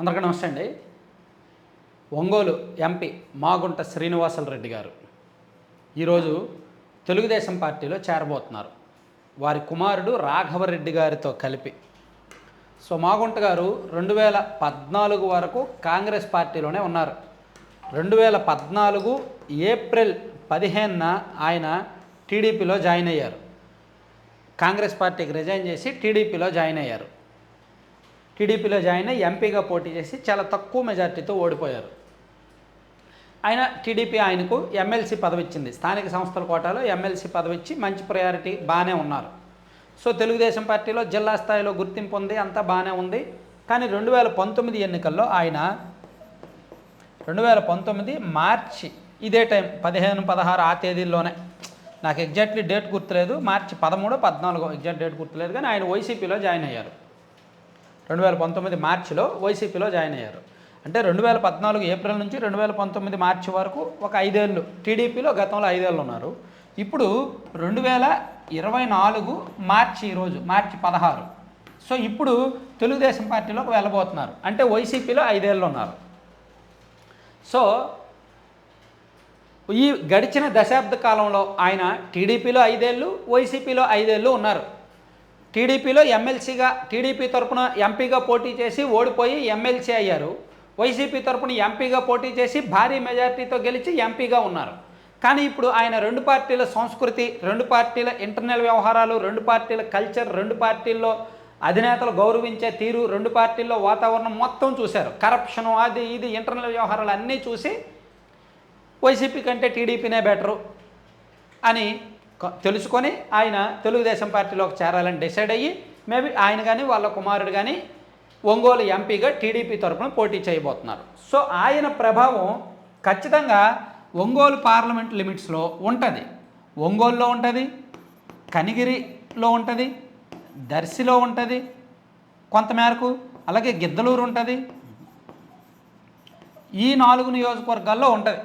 అందరికీ నమస్తే అండి. ఒంగోలు ఎంపీ మాగుంట శ్రీనివాసలరెడ్డి గారు ఈరోజు తెలుగుదేశం పార్టీలో చేరబోతున్నారు. వారి కుమారుడు రాఘవరెడ్డి గారితో కలిపి. సో మాగుంట గారు రెండు వేల పద్నాలుగు వరకు కాంగ్రెస్ పార్టీలోనే ఉన్నారు. రెండు వేల పద్నాలుగు ఏప్రిల్ పదిహేనున ఆయన టీడీపీలో జాయిన్ అయ్యారు. కాంగ్రెస్ పార్టీకి రిజైన్ చేసి టీడీపీలో జాయిన్ అయ్యారు. టీడీపీలో జాయిన్ అయ్యి ఎంపీగా పోటీ చేసి చాలా తక్కువ మెజార్టీతో ఓడిపోయారు. ఆయన టీడీపీ ఆయనకు ఎమ్మెల్సీ పదవి ఇచ్చింది స్థానిక సంస్థల కోటాలో ఎమ్మెల్సీ పదవి ఇచ్చి మంచి ప్రయారిటీ బాగానే ఉన్నారు. సో తెలుగుదేశం పార్టీలో జిల్లా స్థాయిలో గుర్తింపు ఉంది అంతా బాగానే ఉంది. కానీ రెండు వేల పంతొమ్మిది ఎన్నికల్లో ఆయన రెండు వేల పంతొమ్మిది మార్చి ఇదే టైం పదిహేను పదహారు ఆ తేదీల్లోనే. నాకు ఎగ్జాక్ట్లీ డేట్ గుర్తులేదు. మార్చి పదమూడు పద్నాలుగో ఎగ్జాక్ట్ డేట్ గుర్తులేదు కానీ ఆయన వైసీపీలో జాయిన్ అయ్యారు. రెండు వేల పంతొమ్మిది మార్చిలో వైసీపీలో జాయిన్ అయ్యారు. అంటే రెండు వేల పద్నాలుగు ఏప్రిల్ నుంచి రెండు వేల పంతొమ్మిది మార్చి వరకు ఒక ఐదేళ్ళు టీడీపీలో గతంలో ఐదేళ్ళు ఉన్నారు. ఇప్పుడు రెండు వేల ఇరవై నాలుగు మార్చి ఈరోజు మార్చి పదహారు. సో ఇప్పుడు తెలుగుదేశం పార్టీలోకి వెళ్ళబోతున్నారు. అంటే వైసీపీలో ఐదేళ్ళు ఉన్నారు. సో ఈ గడిచిన దశాబ్ద కాలంలో ఆయన టీడీపీలో ఐదేళ్ళు వైసీపీలో ఐదేళ్ళు ఉన్నారు. టీడీపీలో ఎమ్మెల్సీగా టీడీపీ తరపున ఎంపీగా పోటీ చేసి ఓడిపోయి ఎమ్మెల్సీ అయ్యారు. వైసీపీ తరపున ఎంపీగా పోటీ చేసి భారీ మెజార్టీతో గెలిచి ఎంపీగా ఉన్నారు. కానీ ఇప్పుడు ఆయన రెండు పార్టీల సంస్కృతి రెండు పార్టీల ఇంటర్నల్ వ్యవహారాలు రెండు పార్టీల కల్చర్ రెండు పార్టీల్లో అధినేతలు గౌరవించే తీరు రెండు పార్టీల్లో వాతావరణం మొత్తం చూశారు. కరప్షను అది ఇది ఇంటర్నల్ వ్యవహారాలు అన్నీ చూసి వైసీపీ కంటే టీడీపీనే బెటరు అని తెలుసుకొని ఆయన తెలుగుదేశం పార్టీలోకి చేరాలని డిసైడ్ అయ్యి మేబీ ఆయన కానీ వాళ్ళ కుమారుడు కానీ ఒంగోలు ఎంపీగా టీడీపీ తరపున పోటీ చేయబోతున్నారు. సో ఆయన ప్రభావం ఖచ్చితంగా ఒంగోలు పార్లమెంట్ లిమిట్స్లో ఉంటుంది. ఒంగోలులో ఉంటుంది కనిగిరిలో ఉంటుంది దర్శిలో ఉంటుంది కొంతమేరకు అలాగే గిద్దలూరు ఉంటుంది. ఈ నాలుగు నియోజకవర్గాల్లో ఉంటుంది.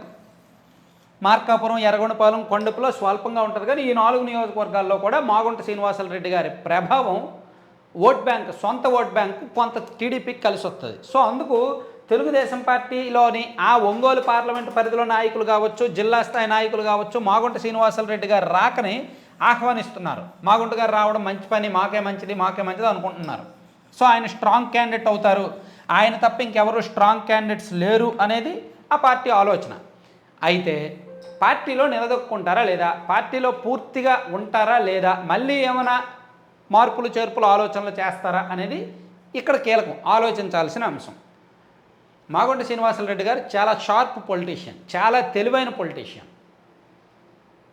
మార్కాపురం ఎర్రగొండపాలెం కొండపులో స్వల్పంగా ఉంటుంది. కానీ ఈ నాలుగు నియోజకవర్గాల్లో కూడా మాగుంట శ్రీనివాసరెడ్డి గారి ప్రభావం ఓట్ బ్యాంక్ సొంత ఓట్ బ్యాంక్ కొంత టీడీపీకి కలిసి వస్తుంది. సో అందుకు తెలుగుదేశం పార్టీలోని ఆ ఒంగోలు పార్లమెంట్ పరిధిలో నాయకులు కావచ్చు జిల్లా స్థాయి నాయకులు కావచ్చు మాగుంట శ్రీనివాసరెడ్డి గారు రాకని ఆహ్వానిస్తున్నారు. మాగుంట గారు రావడం మంచి పని మాకే మంచిది మాకే మంచిది అనుకుంటున్నారు. సో ఆయన స్ట్రాంగ్ క్యాండిడేట్ అవుతారు. ఆయన తప్ప ఇంకెవరు స్ట్రాంగ్ క్యాండిడేట్స్ లేరు అనేది ఆ పార్టీ ఆలోచన. అయితే పార్టీలో నిలదొక్కుంటారా లేదా? పార్టీలో పూర్తిగా ఉంటారా లేదా? మళ్ళీ ఏమైనా మార్పులు చేర్పులు ఆలోచనలు చేస్తారా అనేది ఇక్కడ కీలకం. ఆలోచించాల్సిన అంశం. మాగొండ శ్రీనివాసరెడ్డి గారు చాలా షార్ప్ పొలిటీషియన్ చాలా తెలివైన పొలిటీషియన్.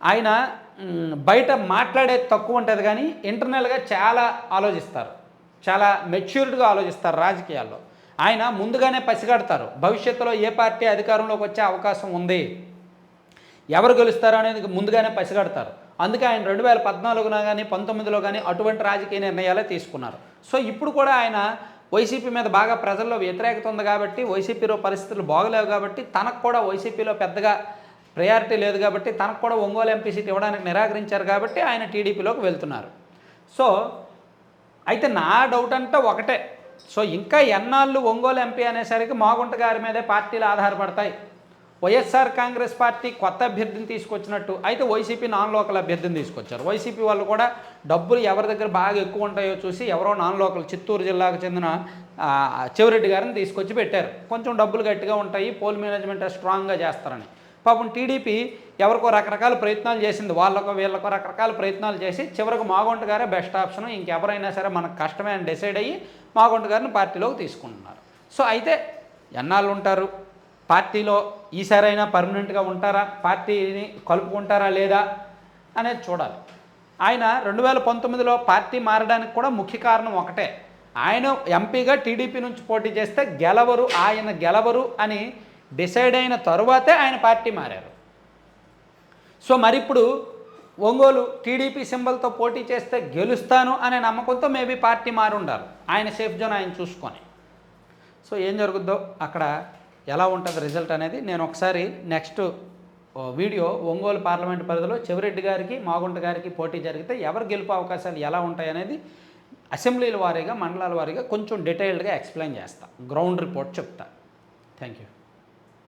ఆయన బయట మాట్లాడేది తక్కువ ఉంటుంది కానీ ఇంటర్నల్గా చాలా ఆలోచిస్తారు. చాలా మెచ్యూర్డ్గా ఆలోచిస్తారు రాజకీయాల్లో. ఆయన ముందుగానే పసిగడతారు. భవిష్యత్తులో ఏ పార్టీ అధికారంలోకి వచ్చే అవకాశం ఉంది? ఎవరు గెలుస్తారో అనేది ముందుగానే పసిగడతారు. అందుకే ఆయన రెండు వేల పద్నాలుగున కానీ పంతొమ్మిదిలో కానీ అటువంటి రాజకీయ నిర్ణయాలే తీసుకున్నారు. సో ఇప్పుడు కూడా ఆయన వైసీపీ మీద బాగా ప్రజల్లో వ్యతిరేకత ఉంది కాబట్టి వైసీపీలో పరిస్థితులు బాగలేవు కాబట్టి తనకు కూడా వైసీపీలో పెద్దగా ప్రయారిటీ లేదు కాబట్టి తనకు కూడా ఒంగోలు ఎంపీ సీట్ ఇవ్వడానికి నిరాకరించారు కాబట్టి ఆయన టీడీపీలోకి వెళ్తున్నారు. సో అయితే నా డౌట్ అంటే ఒకటే. సో ఇంకా ఎన్నాళ్ళు ఒంగోలు ఎంపీ అనేసరికి మాగుంట గారి మీదే పార్టీలు ఆధారపడతాయి. వైఎస్ఆర్ కాంగ్రెస్ పార్టీ కొత్త అభ్యర్థిని తీసుకొచ్చినట్టు అయితే వైసీపీ నాన్ లోకల్ అభ్యర్థిని తీసుకొచ్చారు. వైసీపీ వాళ్ళు కూడా డబ్బులు ఎవరి దగ్గర బాగా ఎక్కువ ఉంటాయో చూసి ఎవరో నాన్ లోకల్ చిత్తూరు జిల్లాకు చెందిన చివరెడ్డి చెవిరెడ్డి గారిని తీసుకొచ్చి పెట్టారు. కొంచెం డబ్బులు గట్టిగా ఉంటాయి పోల్ మేనేజ్మెంట్ స్ట్రాంగ్గా చేస్తారని. పాపం టీడీపీ ఎవరికో రకరకాల ప్రయత్నాలు చేసింది. వాళ్ళకో వీళ్ళకో రకరకాల ప్రయత్నాలు చేసి చివరికి మాగుంట గారే బెస్ట్ ఆప్షన్ ఇంకెవరైనా సరే మనకు కష్టమే అని డిసైడ్ అయ్యి మాగుంట గారిని పార్టీలోకి తీసుకుంటున్నారు. సో అయితే ఎన్నాళ్ళు ఉంటారు? పార్టీలో ఈసారైనా పర్మనెంట్గా ఉంటారా? పార్టీని కలుపుకుంటారా లేదా అనేది చూడాలి. ఆయన రెండు వేల పంతొమ్మిదిలో పార్టీ మారడానికి కూడా ముఖ్య కారణం ఒకటే. ఆయన ఎంపీగా టీడీపీ నుంచి పోటీ చేస్తే గెలవరు ఆయన గెలవరు అని డిసైడ్ అయిన తరువాతే ఆయన పార్టీ మారారు. సో మరి ఇప్పుడు ఒంగోలు టీడీపీ సింబల్తో పోటీ చేస్తే గెలుస్తాను అనే నమ్మకంతో మేబీ పార్టీ మారుండారు. ఆయన సేఫ్ జోన్ ఆయన చూసుకొని. సో ఏం జరుగుద్దో అక్కడ ఎలా ఉంటుంది రిజల్ట్ అనేది నేను ఒకసారి నెక్స్ట్ వీడియో ఒంగోలు పార్లమెంట్ పరిధిలో చెవిరెడ్డి గారికి మాగుంట గారికి పోటీ జరిగితే ఎవరు గెలుపు అవకాశాలు ఎలా ఉంటాయి అనేది అసెంబ్లీల వారీగా మండలాల వారీగా కొంచెం డీటెయిల్డ్గా ఎక్స్ప్లెయిన్ చేస్తా. గ్రౌండ్ రిపోర్ట్ చెప్తా. Thank you